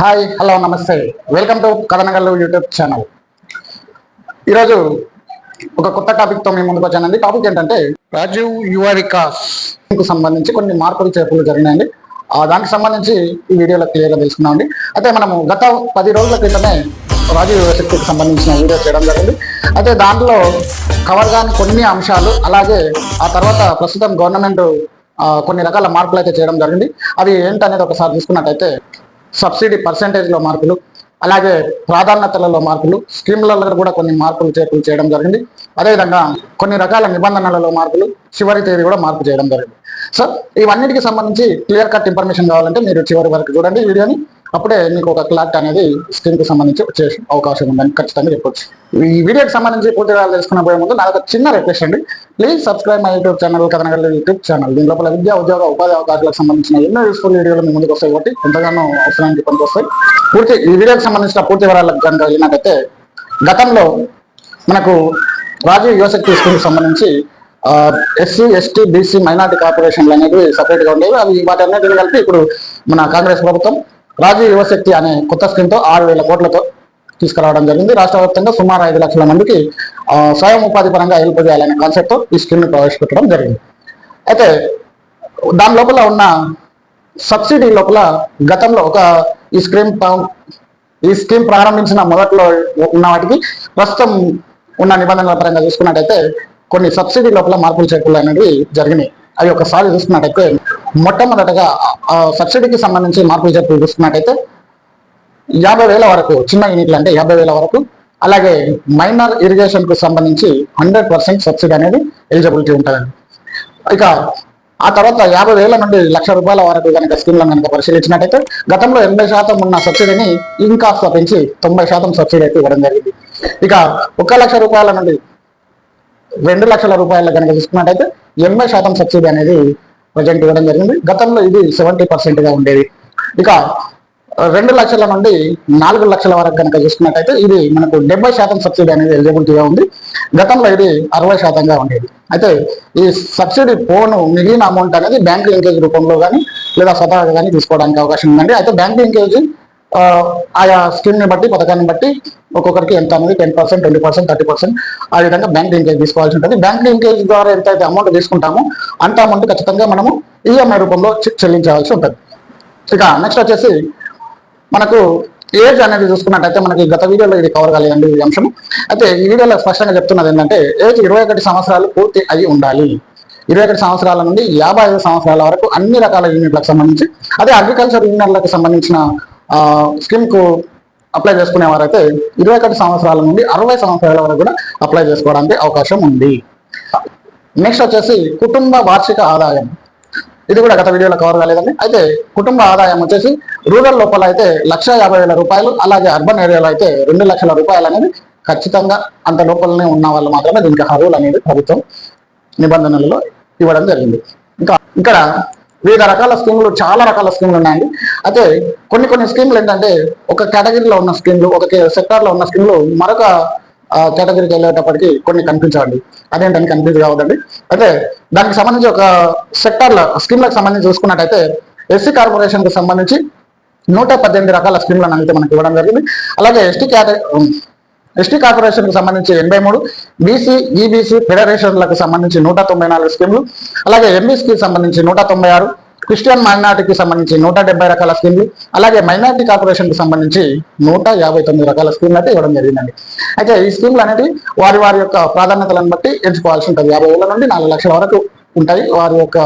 Hi hello namaste. Welcome to Kathanagallu YouTube channel. ఈరోజు ఒక కొత్త టాపిక్తో మీ ముందుకు వచ్చానండి. టాపిక్ ఏంటంటే రాజీవ్ యువ వికాస్. కు సంబంధించి కొన్ని మార్పులు చేర్పులు జరిగినాయండి. ఆ దానికి సంబంధించి ఈ వీడియోలో క్లియర్గా తెలుసుకున్నామండి అయితే మనము గత పది రోజుల క్రితమే రాజీవ్ యూనివర్సిటీకి సంబంధించిన వీడియో చేయడం జరిగింది. అయితే దాంట్లో కవర్ కాని కొన్ని అంశాలు అలాగే ఆ తర్వాత ప్రస్తుతం గవర్నమెంట్ కొన్ని రకాల మార్పులు అయితే చేయడం జరిగింది. అవి ఏంటనేది ఒకసారి చూసుకున్నట్టయితే సబ్సిడీ పర్సంటేజ్లో మార్పులు అలాగే ప్రాధాన్యతలలో మార్పులు స్కీమ్లలో కూడా కొన్ని మార్పులు చేర్పులు చేయడం జరిగింది. అదేవిధంగా కొన్ని రకాల నిబంధనలలో మార్పులు చివరి తేదీ కూడా మార్పు చేయడం జరిగింది. సో ఇవన్నిటికి సంబంధించి క్లియర్ కట్ ఇన్ఫర్మేషన్ కావాలంటే మీరు చివరి వరకు చూడండి వీడియోని. అప్పుడే మీకు ఒక క్లాక్ అనేది స్కీమ్కి సంబంధించి వచ్చే అవకాశం ఉందని ఖచ్చితంగా చెప్పొచ్చు. ఈ వీడియోకి సంబంధించి పూర్తి వివరాలు తెలుసుకున్న పోయే ముందు నాకు ఒక చిన్న రిక్వెస్ట్ అండి. Please subscribe my YouTube channel Kathanagal YouTube channel దీని లోపల విద్యా ఉద్యోగ ఉపాధి అవకాశాలకు సంబంధించిన ఎన్నో యూస్ఫుల్ వీడియోలు మీ ముందుకు వస్తాయి కాబట్టి ఎంతగానో అవసరానికి పనికి పూర్తి ఈ వీడియోకి సంబంధించిన పూర్తి వివరాలకు కనుక వెళ్ళినట్టయితే గతంలో మనకు రాజీవ్ యువశక్తి స్కీమ్ సంబంధించి ఎస్సీ ఎస్టీ బీసీ మైనార్టీ కార్పొరేషన్లు అనేవి సపరేట్గా ఉండేవి. అవి వాటి అన్నిటిని కలిపి ఇప్పుడు మన కాంగ్రెస్ ప్రభుత్వం రాజీవ్ యువశక్తి అనే కొత్త స్కీమ్తో ఆరు వేల కోట్లతో తీసుకురావడం జరిగింది. రాష్ట్ర వ్యాప్తంగా సుమారు ఐదు లక్షల మందికి స్వయం ఉపాధి పరంగా హెల్ప్ చేయాలనే కాన్సెప్ట్తో ఈ స్కీమ్ని ప్రవేశపెట్టడం జరిగింది. అయితే దాని లోపల ఉన్న సబ్సిడీ లోపల గతంలో ఒక ఈ స్కీమ్ ఈ స్కీమ్ ప్రారంభించిన మొదట్లో ఉన్న వాటికి ప్రస్తుతం ఉన్న నిబంధనల పరంగా చూసుకున్నట్టయితే కొన్ని సబ్సిడీ లోపల మార్పులు చేర్పులు అనేవి జరిగినాయి. అవి ఒకసారి చూసుకున్నట్టయితే మొట్టమొదటగా సబ్సిడీకి సంబంధించి మార్పులు చేర్పులు చూసుకున్నట్టయితే యాభై వేల వరకు చిన్న యూనిట్లు అంటే యాభై వేల వరకు అలాగే మైనర్ ఇరిగేషన్కు సంబంధించి హండ్రెడ్ పర్సెంట్ సబ్సిడీ అనేది ఎలిజిబిలిటీ ఉంటుందండి. ఇక ఆ తర్వాత యాభై వేల నుండి లక్ష రూపాయల వరకు కనుక స్కీమ్లను కనుక పరిశీలించినట్టయితే గతంలో ఎనభై శాతం ఉన్న సబ్సిడీని ఇంకా పెంచి తొంభై శాతం సబ్సిడీ అయితే ఇవ్వడం జరిగింది. ఇక ఒక లక్ష రూపాయల నుండి రెండు లక్షల రూపాయలు కనుక తీసుకున్నట్టయితే ఎనభై శాతం సబ్సిడీ అనేది ప్రజెంట్ ఇవ్వడం జరిగింది. గతంలో ఇది సెవెంటీ పర్సెంట్గా ఉండేది. ఇక రెండు లక్షల నుండి నాలుగు లక్షల వరకు కనుక చూసుకున్నట్టయితే ఇది మనకు డెబ్బై శాతం సబ్సిడీ అనేది ఎలిజిబిలిటీగా ఉంది. గతంలో ఇది అరవై శాతంగా ఉండేది. అయితే ఈ సబ్సిడీ పోను మిగిలిన అమౌంట్ అనేది బ్యాంక్ లింకేజ్ రూపంలో కానీ లేదా స్వతహాగా కానీ తీసుకోవడానికి అవకాశం ఉందండి. అయితే బ్యాంక్ లింకేజ్ ఆయా స్కీమ్ని బట్టి పథకాన్ని బట్టి ఒక్కొక్కరికి ఎంత అనేది ten percent twenty percent thirty percent ఆ విధంగా బ్యాంక్ లింకేజ్ తీసుకోవాల్సి ఉంటుంది. బ్యాంక్ లింకేజ్ ద్వారా ఎంత అయితే అమౌంట్ తీసుకుంటామో అంత అమౌంట్ ఖచ్చితంగా మనము ఈఎంఐ రూపంలో చెల్లించవలసి ఉంటుంది. ఇక నెక్స్ట్ వచ్చేసి మనకు ఏజ్ అనేది చూసుకున్నట్టయితే మనకి గత వీడియోలో ఇది కవర్ కాలేదండి ఈ అంశం. అయితే ఈ వీడియోలో స్పష్టంగా చెప్తున్నది ఏంటంటే ఏజ్ ఇరవై ఒకటి సంవత్సరాలు పూర్తి అయి ఉండాలి. ఇరవై ఒకటి సంవత్సరాల నుండి యాభై ఐదు సంవత్సరాల వరకు అన్ని రకాల యూనిట్లకు సంబంధించి అదే అగ్రికల్చర్ యూనియన్లకు సంబంధించిన స్కీమ్కు అప్లై చేసుకునే వారైతే ఇరవై ఒకటి సంవత్సరాల నుండి అరవై సంవత్సరాల వరకు కూడా అప్లై చేసుకోవడానికి అవకాశం ఉంది. నెక్స్ట్ వచ్చేసి కుటుంబ వార్షిక ఆదాయం. ఇది కూడా గత వీడియోలో కవర్ కాలేదండి. అయితే కుటుంబ ఆదాయం వచ్చేసి రూరల్ లోపల అయితే లక్ష యాభై వేల రూపాయలు అలాగే అర్బన్ ఏరియాలో అయితే రెండు లక్షల రూపాయలు అనేది ఖచ్చితంగా అంత లోపలనే ఉన్న వాళ్ళు మాత్రమే దీనికి అర్హులు అనేది ప్రభుత్వం నిబంధనలలో ఇవ్వడం జరిగింది. ఇంకా ఇక్కడ వివిధ రకాల స్కీములు చాలా రకాల స్కీములు ఉన్నాయండి అయితే కొన్ని కొన్ని స్కీములు ఏంటంటే ఒక కేటగిరీలో ఉన్న స్కీములు ఒక సెక్టార్లో ఉన్న స్కీములు మరొక కేటగిరీకి వెళ్ళేటప్పటికి కొన్ని కనిపించవండి. అదేంటని కన్ఫ్యూజ్ కావద్దండి. అయితే దానికి సంబంధించి ఒక సెక్టార్ల స్కీమ్లకు సంబంధించి చూసుకున్నట్టయితే ఎస్సీ కార్పొరేషన్కి సంబంధించి నూట పద్దెనిమిది రకాల స్కీమ్లను అయితే మనకి ఇవ్వడం జరిగింది. అలాగే ఎస్టీ కేటగిరీ ఎస్టీ కార్పొరేషన్కు సంబంధించి ఎనభై మూడు బీసీ ఈబీసీ ఫెడరేషన్లకు సంబంధించి నూట తొంభై నాలుగు స్కీమ్లు అలాగే ఎంబీసీకి సంబంధించి నూట తొంభై ఆరు క్రిస్టియన్ మైనార్టీకి సంబంధించి నూట డెబ్బై రకాల స్కీమ్లు అలాగే మైనార్టీ కార్పొరేషన్కి సంబంధించి నూట యాభై తొమ్మిది రకాల స్కీమ్లు అయితే ఇవ్వడం జరిగిందండి. అయితే ఈ స్కీమ్లు అనేది వారి వారి యొక్క ప్రాధాన్యతలను బట్టి ఎంచుకోవాల్సి ఉంటుంది. యాభై వేల నుండి నాలుగు లక్షల వరకు ఉంటాయి. వారి యొక్క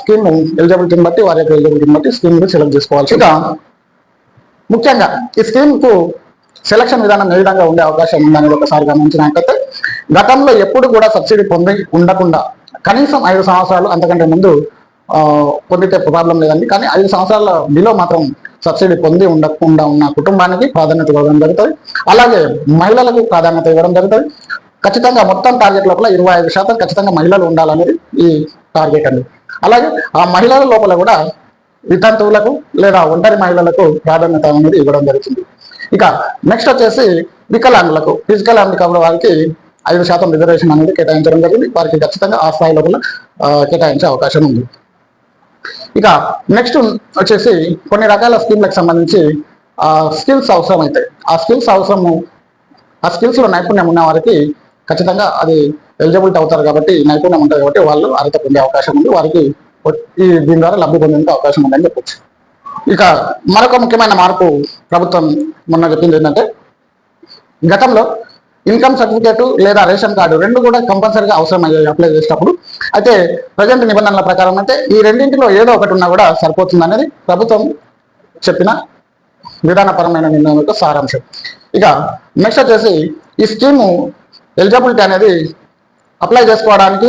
స్కీమ్ ఎలిజిబిలిటీని బట్టి వారి యొక్క ఎలిజిబిలిటీని బట్టి స్కీమ్ సెలెక్ట్ చేసుకోవాల్సి ఇక ముఖ్యంగా ఈ స్కీమ్కు సెలక్షన్ విధానం ఏ విధంగా ఉండే అవకాశం ఉందనేది ఒకసారి గమనించినట్లయితే గతంలో ఎప్పుడు కూడా సబ్సిడీ పొంది ఉండకుండా కనీసం ఐదు సంవత్సరాలు అంతకంటే ముందు ఆ, పొందితే ప్రాబ్లం లేదండి. కానీ ఐదు సంవత్సరాల బిలో మాత్రం సబ్సిడీ పొంది ఉండకుండా ఉన్న కుటుంబానికి ప్రాధాన్యత ఇవ్వడం జరుగుతుంది. అలాగే మహిళలకు ప్రాధాన్యత ఇవ్వడం జరుగుతుంది. ఖచ్చితంగా మొత్తం టార్గెట్ లోపల ఇరవై ఐదు శాతం ఖచ్చితంగా మహిళలు ఉండాలనేది ఈ టార్గెట్ అండి. అలాగే ఆ మహిళల లోపల కూడా వితంతువులకు లేదా ఒంటరి మహిళలకు ప్రాధాన్యత అనేది ఇవ్వడం జరుగుతుంది. ఇక నెక్స్ట్ వచ్చేసి వికలాంగులకు ఫిజికల్ హ్యాండికాప్ వారికి ఐదు శాతం రిజర్వేషన్ అనేది కేటాయించడం జరిగింది. వారికి ఖచ్చితంగా ఆ స్థాయిలో కూడా కేటాయించే అవకాశం ఉంది. ఇక నెక్స్ట్ వచ్చేసి కొన్ని రకాల స్కీమ్లకు సంబంధించి స్కిల్స్ అవసరం అవుతాయి ఆ స్కిల్స్ అవసరము ఆ స్కిల్స్లో నైపుణ్యం ఉన్న వారికి ఖచ్చితంగా అది ఎలిజిబిలిటీ అవుతారు కాబట్టి నైపుణ్యం ఉంటుంది కాబట్టి వాళ్ళు అర్హత పొందే అవకాశం ఉంది. వారికి ఈ దీని ద్వారా లబ్ధి పొందేందుకు అవకాశం ఉందని చెప్పొచ్చు. ఇక మరొక ముఖ్యమైన మార్పు ప్రభుత్వం మొన్న చెప్పింది ఏంటంటే గతంలో ఇన్కమ్ సర్టిఫికేట్ లేదా రేషన్ కార్డు రెండు కూడా కంపల్సరీగా అవసరం అయ్యాయి అప్లై చేసేటప్పుడు అయితే ప్రజెంట్ నిబంధనల ప్రకారం అయితే ఈ రెండింటిలో ఏదో ఒకటి ఉన్నా కూడా సరిపోతుంది అనేది ప్రభుత్వం చెప్పిన విధానపరమైన నిర్ణయం యొక్క సారాంశం. ఇక నెక్స్ట్ వచ్చేసి ఈ స్కీము ఎలిజిబిలిటీ అనేది అప్లై చేసుకోవడానికి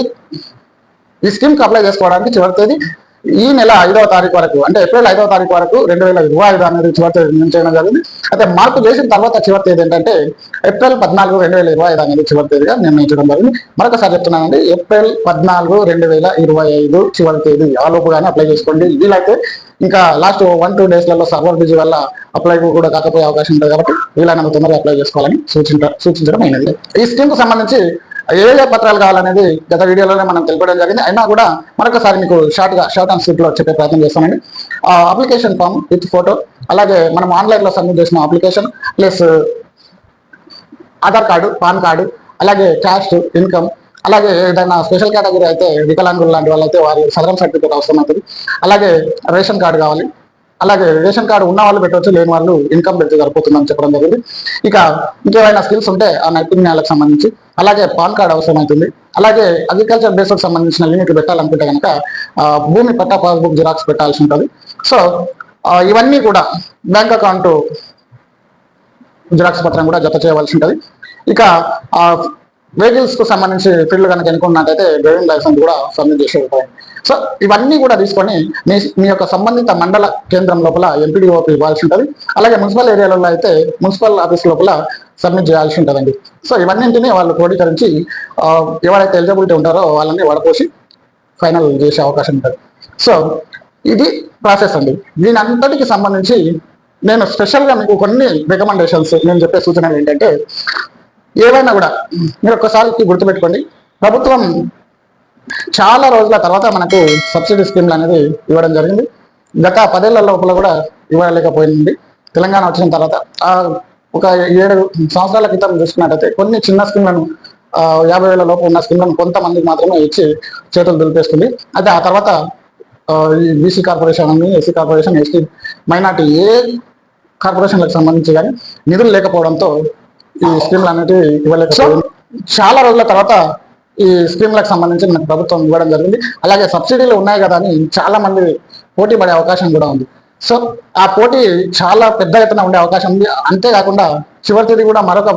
ఈ స్కీమ్కి అప్లై చేసుకోవడానికి చివరి తేదీ ఈ నెల ఐదవ తారీఖు వరకు అంటే ఏప్రిల్ ఐదవ తారీఖు వరకు రెండు వేల ఇరవై ఐదు అనేది చివరి తేదీ చేయడం జరిగింది. అయితే మార్పు చేసిన తర్వాత చివరి తేదీ ఏంటంటే ఏప్రిల్ పద్నాలుగు రెండు వేల ఇరవై ఐదు అనేది చివరి తేదీగా నిర్ణయించడం జరిగింది. మరొకసారి చెప్తున్నానండి ఏప్రిల్ పద్నాలుగు రెండు వేల ఇరవై ఐదు చివరి తేదీ ఆలోపుగానే అప్లై చేసుకోండి. వీలైతే ఇంకా లాస్ట్ వన్ టూ డేస్లలో సర్వర్ బిజీ వల్ల అప్లై కూడా కాకపోయే అవకాశం ఉంటుంది కాబట్టి వీలైనంత తొందరగా అప్లై చేసుకోవాలని సూచించ సూచించడం అయినది. ఈ స్కీమ్కు సంబంధించి ఏ ఏ పత్రాలు కావాలనేది గత వీడియోలోనే మనం తెలిపడం జరిగింది. అయినా కూడా మరొకసారి మీకు షార్ట్గా షార్ట్ అండ్ స్వీట్లో చెప్పే ప్రయత్నం చేస్తామండి. అప్లికేషన్ ఫామ్ విత్ ఫోటో అలాగే మనం ఆన్లైన్లో సబ్మిట్ చేసిన application plus Aadhaar card PAN card అలాగే క్యాస్ట్ ఇన్కమ్ అలాగే ఏదైనా స్పెషల్ కేటగిరీ అయితే వికలాంగులు లాంటి వాళ్ళైతే వారి సదరం సర్టిఫికేట్ అవసరం అవుతుంది అలాగే రేషన్ కార్డు కావాలి అలాగే రేషన్ కార్డు ఉన్న వాళ్ళు పెట్టవచ్చు లేని వాళ్ళు ఇన్కమ్ పెడితే సరిపోతుందని చెప్పడం జరిగింది. ఇక ఇంకేమైనా స్కిల్స్ ఉంటే ఆ నైపుణ్యాలకు సంబంధించి అలాగే పాన్ కార్డ్ అవసరం అవుతుంది అలాగే అగ్రికల్చర్ బేస్కి సంబంధించిన యూనిట్లు పెట్టాలనుకుంటే కనుక భూమి పట్టా పాస్బుక్ జిరాక్స్ పెట్టాల్సి ఉంటుంది. సో ఇవన్నీ కూడా బ్యాంక్ అకౌంట్ జిరాక్స్ పత్రం కూడా జత చేయవలసి ఉంటుంది. ఇక ఆ వెహికల్స్కు సంబంధించి ఫీల్డ్ కనుక ఎన్నుకున్నట్టయితే డ్రైవింగ్ లైసెన్స్ కూడా సబ్మిట్ చేసే ఉంటాయి సో ఇవన్నీ కూడా తీసుకొని మీ మీ యొక్క సంబంధిత మండల కేంద్రం లోపల ఎంపీడీఓకి ఇవ్వాల్సి ఉంటుంది. అలాగే మున్సిపల్ ఏరియాలలో అయితే మున్సిపల్ ఆఫీస్ లోపల సబ్మిట్ చేయాల్సి ఉంటుందండి. సో ఇవన్నింటినీ వాళ్ళు క్రోడీకరించి ఎవరైతే ఎలిజిబిలిటీ ఉంటారో వాళ్ళని వడపోసి ఫైనల్ చేసే అవకాశం ఉంటుంది. సో ఇది ప్రాసెస్ అండి. దీని అంతటికి సంబంధించి నేను స్పెషల్గా మీకు కొన్ని రికమెండేషన్స్ నేను చెప్పే సూచనలు ఏంటంటే ఏవైనా కూడా మీరు ఒక్కసారికి గుర్తుపెట్టుకోండి. ప్రభుత్వం చాలా రోజుల తర్వాత మనకు సబ్సిడీ స్కీమ్లు అనేది ఇవ్వడం జరిగింది. గత పదేళ్ళ లోపల కూడా ఇవ్వలేకపోయింది. తెలంగాణ వచ్చిన తర్వాత ఆ ఒక ఏడు సంవత్సరాల క్రితం చూసుకున్నట్టయితే కొన్ని చిన్న స్కీమ్లను యాభై వేల లోపు ఉన్న స్కీమ్లను కొంతమందికి మాత్రమే ఇచ్చి చేతులు దులిపేస్తుంది. అయితే ఆ తర్వాత ఈ బీసీ కార్పొరేషన్ అని ఎస్సీ కార్పొరేషన్ ఎస్టీ మైనార్టీ ఏ కార్పొరేషన్లకు సంబంధించి కానీ నిధులు లేకపోవడంతో ఈ స్కీమ్లు అనేటివి ఇవ్వలేకపోయింది. చాలా రోజుల తర్వాత ఈ స్కీమ్లకు సంబంధించి మనకు ప్రభుత్వం ఇవ్వడం జరిగింది. అలాగే సబ్సిడీలు ఉన్నాయి కదా అని చాలా మంది పోటీ పడే అవకాశం కూడా ఉంది. సో ఆ పోటీ చాలా పెద్ద ఎత్తున ఉండే అవకాశం ఉంది. అంతేకాకుండా చివరి తేదీ కూడా మరొక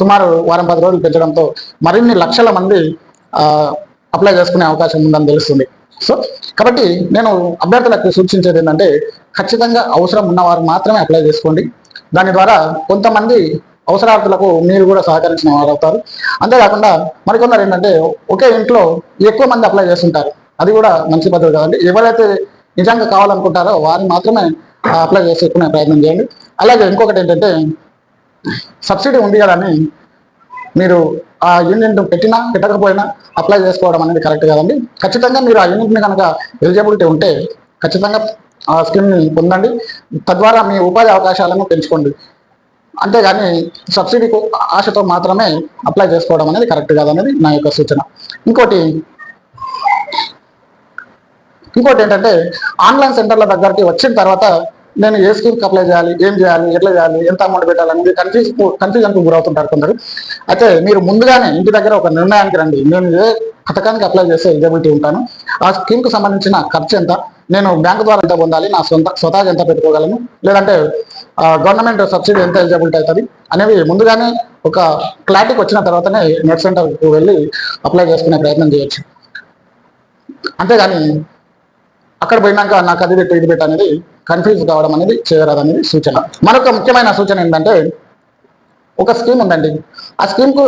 సుమారు వారం పది రోజులు పెంచడంతో మరిన్ని లక్షల మంది అప్లై చేసుకునే అవకాశం ఉందని తెలుస్తుంది. సో కాబట్టి నేను అభ్యర్థులకు సూచించేది ఏంటంటే ఖచ్చితంగా అవసరం ఉన్నవారు మాత్రమే అప్లై చేసుకోండి. దాని ద్వారా కొంతమంది అవసరార్థులకు మీరు కూడా సహకరించిన వారు అవుతారు. అంతేకాకుండా మరికొందరు ఏంటంటే ఒకే ఇంట్లో ఎక్కువ మంది అప్లై చేస్తుంటారు. అది కూడా మంచి పద్ధతి కాదండి ఎవరైతే నిజంగా కావాలనుకుంటారో వారిని మాత్రమే అప్లై చేసుకునే ప్రయత్నం చేయండి. అలాగే ఇంకొకటి ఏంటంటే సబ్సిడీ ఉంది కదా అని మీరు ఆ యూనిట్ పెట్టినా పెట్టకపోయినా అప్లై చేసుకోవడం అనేది కరెక్ట్ కాదండి. ఖచ్చితంగా మీరు ఆ యూనిట్ని కనుక ఎలిజిబిలిటీ ఉంటే ఖచ్చితంగా ఆ స్కీమ్ని పొందండి. తద్వారా మీ ఉపాధి అవకాశాలను పెంచుకోండి. అంతేగాని సబ్సిడీ ఆశతో మాత్రమే అప్లై చేసుకోవడం అనేది కరెక్ట్ కాదనేది నా యొక్క సూచన. ఇంకోటి ఇంకోటి ఏంటంటే ఆన్లైన్ సెంటర్ల దగ్గరికి వచ్చిన తర్వాత నేను ఏ స్కీమ్కి అప్లై చేయాలి ఏం చేయాలి ఎట్లా చేయాలి ఎంత అమౌంట్ పెట్టాలనేది కన్ఫ్యూజ్ కన్ఫ్యూజన్కి గురవుతుంటారు కొందరు. అయితే మీరు ముందుగానే ఇంటి దగ్గర ఒక నిర్ణయానికి రండి. నేను ఏ పథకానికి అప్లై చేస్తే ఎలిజిబిలిటీ ఉంటాను? ఆ స్కీమ్కి సంబంధించిన ఖర్చు ఎంత? నేను బ్యాంకు ద్వారా ఎంత పొందాలి నా సొంత స్వతహాగా ఎంత పెట్టుకోగలను లేదంటే గవర్నమెంట్ సబ్సిడీ ఎంత ఎలిజిబిలిటీ అవుతుంది అనేవి ముందుగానే ఒక క్లారిటీకి వచ్చిన తర్వాతనే నెట్ సెంటర్కు వెళ్ళి అప్లై చేసుకునే ప్రయత్నం చేయొచ్చు. అంతేగాని అక్కడ పోయినాక నాకు అది పెట్టు ఇది పెట్టు అనేది కన్ఫ్యూజ్ కావడం అనేది చేయరాదనేది సూచన. మరొక ముఖ్యమైన సూచన ఏంటంటే ఒక స్కీమ్ ఉందండి. ఆ స్కీమ్కు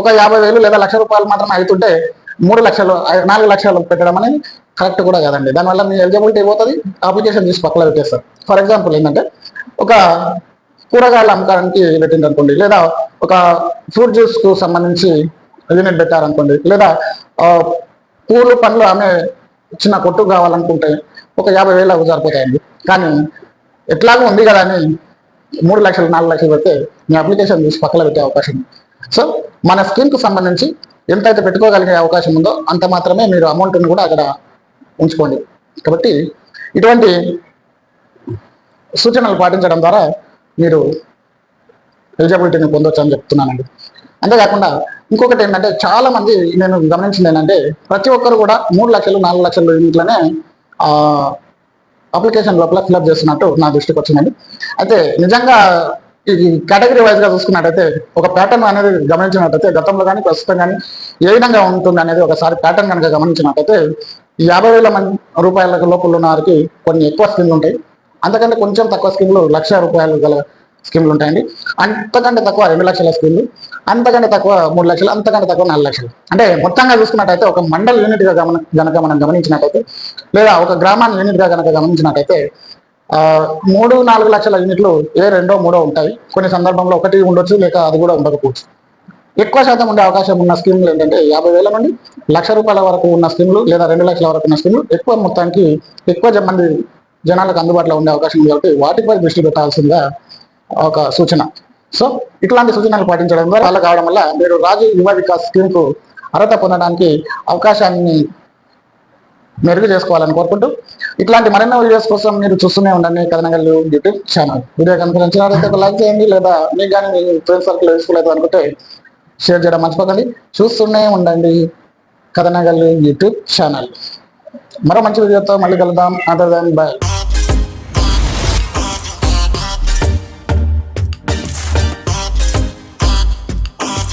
ఒక యాభై వేలు లేదా లక్ష రూపాయలు మాత్రమే అవుతుంటే మూడు లక్షలు నాలుగు లక్షలు పెట్టడం అనేది కరెక్ట్ కూడా కాదండి. దానివల్ల మీ ఎలిజిబిలిటీ పోతుంది అప్లికేషన్ తీసి పక్కన పెట్టేస్తారు. ఫర్ ఎగ్జాంపుల్ ఏంటంటే ఒక కూరగాయలు అమ్మకానికి పెట్టింది అనుకోండి లేదా ఒక ఫ్రూట్ జ్యూస్కు సంబంధించి యూనిట్ పెట్టారనుకోండి లేదా పూలు పండ్లు ఆమె చిన్న కొట్టు కావాలనుకుంటే ఒక యాభై వేలు అవి సరిపోతాయండి. కానీ ఎట్లాగో ఉంది కదా అని మూడు లక్షలు నాలుగు లక్షలు పెడితే మీ అప్లికేషన్ తీసి పక్కన పెట్టే అవకాశం సో మన స్కీమ్కి సంబంధించి ఎంతైతే పెట్టుకోగలిగే అవకాశం ఉందో అంత మాత్రమే మీరు అమౌంట్ని కూడా అక్కడ ఉంచుకోండి. కాబట్టి ఇటువంటి సూచనలు పాటించడం ద్వారా మీరు ఎలిజిబిలిటీని పొందొచ్చు అని చెప్తున్నానండి. అంతేకాకుండా ఇంకొకటి ఏంటంటే చాలా మంది నేను గమనించింది ఏంటంటే ప్రతి ఒక్కరు కూడా మూడు లక్షలు నాలుగు లక్షలు యూనిట్లనే అప్లికేషన్ లోపల ఫిల్అప్ చేస్తున్నట్టు నా దృష్టికి వచ్చిందండి. అయితే నిజంగా ఈ కేటగిరీ వైజ్గా చూసుకున్నట్టయితే ఒక ప్యాటర్న్ అనేది గమనించినట్టయితే గతంలో కానీ ప్రస్తుతం కానీ ఏ విధంగా ఉంటుంది అనేది ఒకసారి ప్యాటర్న్ కనుక గమనించినట్టయితే ఈ యాభై వేల మంది రూపాయల లోపల ఉన్న వారికి కొన్ని ఎక్కువ స్కీమ్లు ఉంటాయి. అంతకంటే కొంచెం తక్కువ స్కీమ్లు లక్ష రూపాయలు గల స్కీమ్లు ఉంటాయండి. అంతకంటే తక్కువ రెండు లక్షల స్కీమ్లు అంతకంటే తక్కువ మూడు లక్షలు అంతకంటే తక్కువ నాలుగు లక్షలు. అంటే మొత్తంగా చూసుకున్నట్టయితే ఒక మండల్ యూనిట్గా గమన గనక మనం గమనించినట్టయితే లేదా ఒక గ్రామాన్ని యూనిట్గా గనక గమనించినట్టయితే మూడు నాలుగు లక్షల యూనిట్లు ఏ రెండో మూడో ఉంటాయి. కొన్ని సందర్భంలో ఒకటి ఉండొచ్చు లేక అది కూడా ఉండకపోవచ్చు. ఎక్కువ శాతం ఉండే అవకాశం ఉన్న స్కీమ్లు ఏంటంటే యాభై వేల నుండి లక్ష రూపాయల వరకు ఉన్న స్కీమ్లు లేదా రెండు లక్షల వరకు ఉన్న స్కీమ్లు ఎక్కువ మొత్తానికి ఎక్కువ మంది జనాలకు అందుబాటులో ఉండే అవకాశం ఉంది కాబట్టి వాటిపై దృష్టి పెట్టాల్సిందిగా ఒక సూచన. సో ఇట్లాంటి సూచనలు పాటించడం ద్వారా అలా కావడం వల్ల మీరు రాజు యువ వికాస్ స్కీమ్కు అర్హత పొందడానికి అవకాశాన్ని మెరుగు చేసుకోవాలని కోరుకుంటూ ఇట్లాంటి మరెన్నో వీడియోస్ కోసం మీరు చూస్తూనే ఉండండి కథనగల్లు యూట్యూబ్ ఛానల్. వీడియో కనుక నచ్చినట్లయితే ఒక లైక్ చేయండి లేదా మీకు కానీ మీ ఫ్రెండ్ సర్కిల్ యూస్ఫుల్ అవుతుంది అనుకుంటే షేర్ చేయడం మర్చిపోకండి. చూస్తూనే ఉండండి కథనగల్ యూట్యూబ్ ఛానల్. మరో మంచి వీడియోతో మళ్ళీ కలుద్దాం. Other than bye